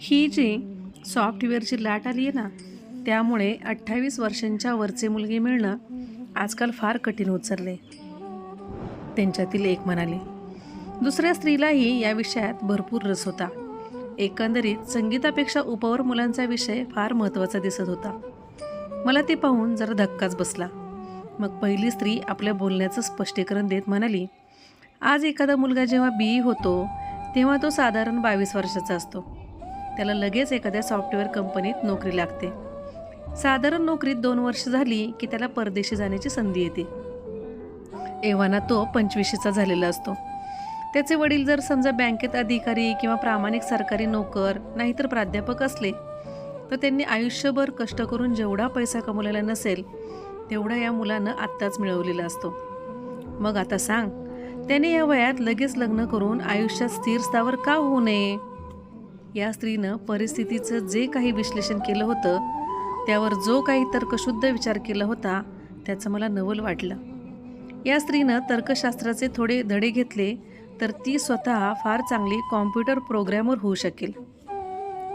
ही जी सॉफ्टवेअरची लाट आली आहे ना त्यामुळे अठ्ठावीस वर्षांच्या वरचे मुलगी मिळणं आजकाल फार कठीण होत चालले त्यांच्यातील एक म्हणाली दुसऱ्या स्त्रीलाही या विषयात भरपूर रस होता. एकंदरीत संगीतापेक्षा उपवर मुलांचा विषय फार महत्त्वाचा दिसत होता. मला ते पाहून जरा धक्काच बसला. मग पहिली स्त्री आपल्या बोलण्याचं स्पष्टीकरण देत म्हणाली आज एखादा मुलगा जेव्हा बी होतो तेव्हा तो साधारण बावीस वर्षाचा असतो. त्याला लगेच एखाद्या सॉफ्टवेअर कंपनीत नोकरी लागते. साधारण नोकरीत दोन वर्ष झाली की त्याला परदेशी जाण्याची संधी येते. एव्हाना तो पंचवीशीचा झालेला असतो. त्याचे वडील जर समजा बँकेत अधिकारी किंवा प्रामाणिक सरकारी नोकर नाहीतर प्राध्यापक असले तर त्यांनी आयुष्यभर कष्ट करून जेवढा पैसा कमवलेला नसेल तेवढा या मुलानं आत्ताच मिळवलेला असतो. मग आता सांग त्याने या वयात लगेच लग्न करून आयुष्यात स्थिर स्थावर का होऊ नये? या स्त्रीनं परिस्थितीचं जे काही विश्लेषण केलं होतं त्यावर जो काही तर्कशुद्ध विचार केला होता त्याचं मला नवल वाटलं. या स्त्रीनं तर्कशास्त्राचे थोडे धडे घेतले तर ती स्वतः फार चांगली कॉम्प्युटर प्रोग्रॅमर होऊ शकेल.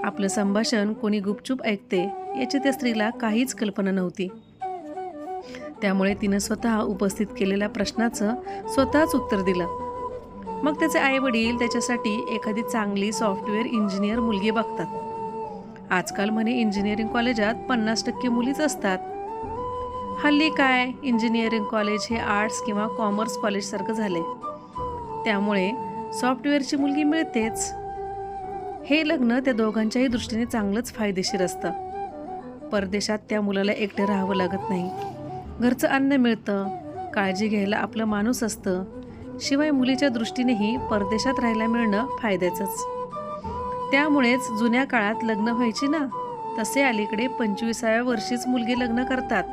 आपलं संभाषण कोणी गुपचूप ऐकते याची त्या स्त्रीला काहीच कल्पना नव्हती. त्यामुळे तिनं स्वतः उपस्थित केलेल्या प्रश्नाचं स्वतःच उत्तर दिलं. मग त्याचे आईवडील त्याच्यासाठी एखादी चांगली सॉफ्टवेअर इंजिनियर मुलगी बघतात. आजकाल म्हणे इंजिनिअरिंग कॉलेजात पन्नास टक्के मुलीच असतात. हल्ली काय? इंजिनिअरिंग कॉलेज हे आर्ट्स किंवा कॉमर्स कॉलेजसारखं झाले त्यामुळे सॉफ्टवेअरची मुलगी मिळतेच. हे लग्न त्या दोघांच्याही दृष्टीने चांगलंच फायदेशीर असतं. परदेशात त्या मुलाला एकटं राहावं लागत नाही. घरचं अन्न मिळतं काळजी घ्यायला आपलं माणूस असतं. शिवाय मुलीच्या दृष्टीनेही परदेशात राहायला मिळणं फायद्याचंच. त्यामुळेच जुन्या काळात लग्न व्हायची ना? तसे अलीकडे पंचवीसाव्या वर्षीच मुलगी लग्न करतात.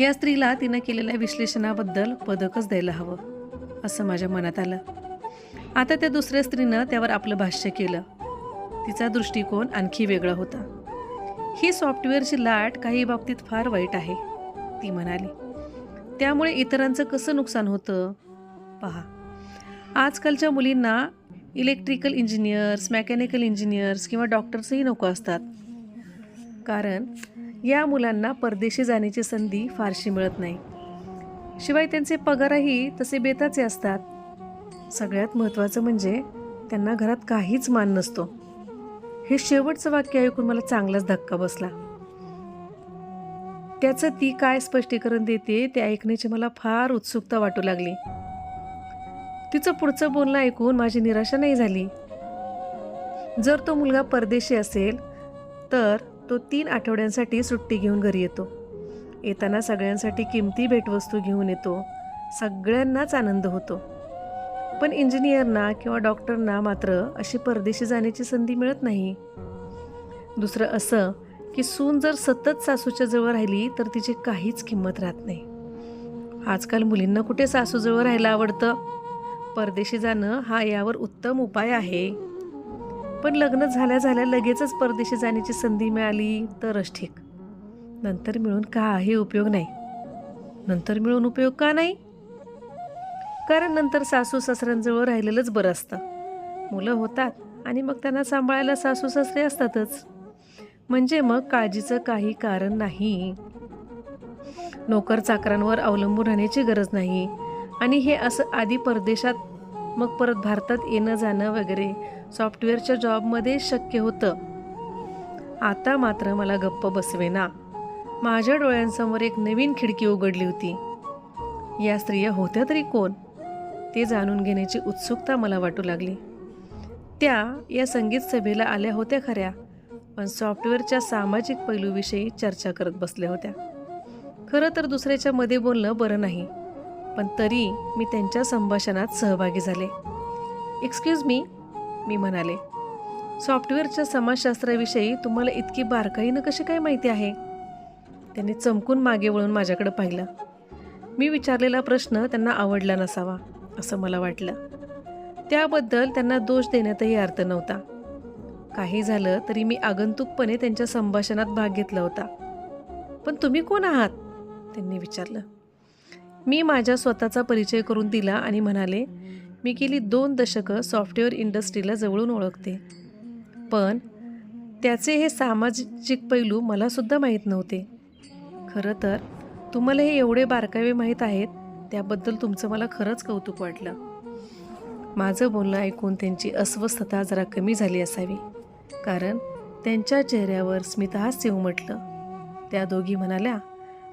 या स्त्रीला तिनं केलेल्या विश्लेषणाबद्दल पदकच द्यायला हवं असं माझ्या मनात आलं. आता त्या दुसऱ्या स्त्रीनं त्यावर आपलं भाष्य केलं. तिचा दृष्टिकोन आणखी वेगळा होता. ही सॉफ्टवेअरची लाट काही बाबतीत फार वाईट आहे. ती म्हणाली त्यामुळे इतरांचं कसं नुकसान होतं? पहा आजकालच्या मुलींना इलेक्ट्रिकल इंजिनियर्स मेकॅनिकल इंजिनियर्स किंवा डॉक्टर्सही नको असतात. कारण या मुलांना परदेशी जाण्याची संधी फारशी मिळत नाही. शिवाय त्यांचे पगारही तसे बेताचे असतात. सगळ्यात महत्त्वाचं म्हणजे त्यांना घरात काहीच मान नसतो. हे शेवटचं वाक्य ऐकून मला चांगलाच धक्का बसला. त्याचं ती काय स्पष्टीकरण देते ते ऐकण्याची मला फार उत्सुकता वाटू लागली. तिचं पुढचं बोलणं ऐकून माझी निराशा नाही झाली. जर तो मुलगा परदेशी असेल तर तो तीन आठवड्यांसाठी सुट्टी घेऊन घरी येतो. येताना सगळ्यांसाठी किमती भेटवस्तू घेऊन येतो. सगळ्यांनाच आनंद होतो. पण इंजिनियरना किंवा डॉक्टरना मात्र अशी परदेशी जाण्याची संधी मिळत नाही. दुसरं असं की सून जर सतत सासूच्या जवळ राहिली तर तिची काहीच किंमत राहत नाही. आजकाल मुलींना कुठे सासूजवळ राहायला आवडतं? परदेशी जाणं हा यावर उत्तम उपाय आहे. पण लग्न झाल्या झाल्या लगेचच परदेशी जाण्याची संधी मिळाली तरच ठीक. नंतर मिळून काही उपयोग नाही. नंतर मिळून उपयोग का नाही? कारण नंतर सासू सासऱ्यांजवळ राहिलेलंच बरं असतं. मुलं होतात आणि मग त्यांना सांभाळायला सासू सासरे असतातच. म्हणजे मग काळजीचं काही कारण नाही. नोकर चाकरांवर अवलंबून राहण्याची गरज नाही. आणि हे असं आधी परदेशात मग परत भारतात येणं जाणं वगैरे सॉफ्टवेअरच्या जॉबमध्ये शक्य होतं. आता मात्र मला गप्प बसवेना. माझ्या डोळ्यांसमोर एक नवीन खिडकी उघडली होती. या स्त्रिया होत्या तरी कोण? ते जाणून घेण्याची उत्सुकता मला वाटू लागली. त्या या संगीत सभेला आल्या होत्या खऱ्या. पण सॉफ्टवेअरच्या सामाजिक पैलूविषयी चर्चा करत बसल्या होत्या. खरं तर दुसऱ्याच्या मध्ये बोलणं बरं नाही पण तरी मी त्यांच्या संभाषणात सहभागी झाले. एक्सक्यूज मी मी म्हणाले. सॉफ्टवेअरच्या समाजशास्त्राविषयी तुम्हाला इतकी बारकाईनं कशी काय माहिती आहे? त्यांनी चमकून मागे वळून माझ्याकडे पाहिलं. मी विचारलेला प्रश्न त्यांना आवडला नसावा असं मला वाटलं. त्याबद्दल त्यांना दोष देण्यातही अर्थ नव्हता. काही झालं तरी मी आगंतुकपणे त्यांच्या संभाषणात भाग घेतला होता. पण तुम्ही कोण आहात? त्यांनी विचारलं. मी माझ्या स्वतःचा परिचय करून दिला आणि म्हणाले मी गेली दोन दशकं सॉफ्टवेअर इंडस्ट्रीला जवळून ओळखते. पण त्याचे हे सामाजिक पैलू मलासुद्धा माहीत नव्हते. खरं तर तुम्हाला हे एवढे बारकावे माहीत आहेत त्याबद्दल तुमचं मला खरंच कौतुक वाटलं. माझं बोलणं ऐकून त्यांची अस्वस्थता जरा कमी झाली असावी. कारण त्यांच्या चेहऱ्यावर स्मितहास्य उमटलं. त्या दोघी म्हणाल्या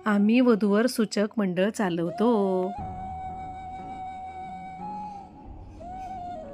आम्ही वधूवर सूचक मंडळ चालवतो.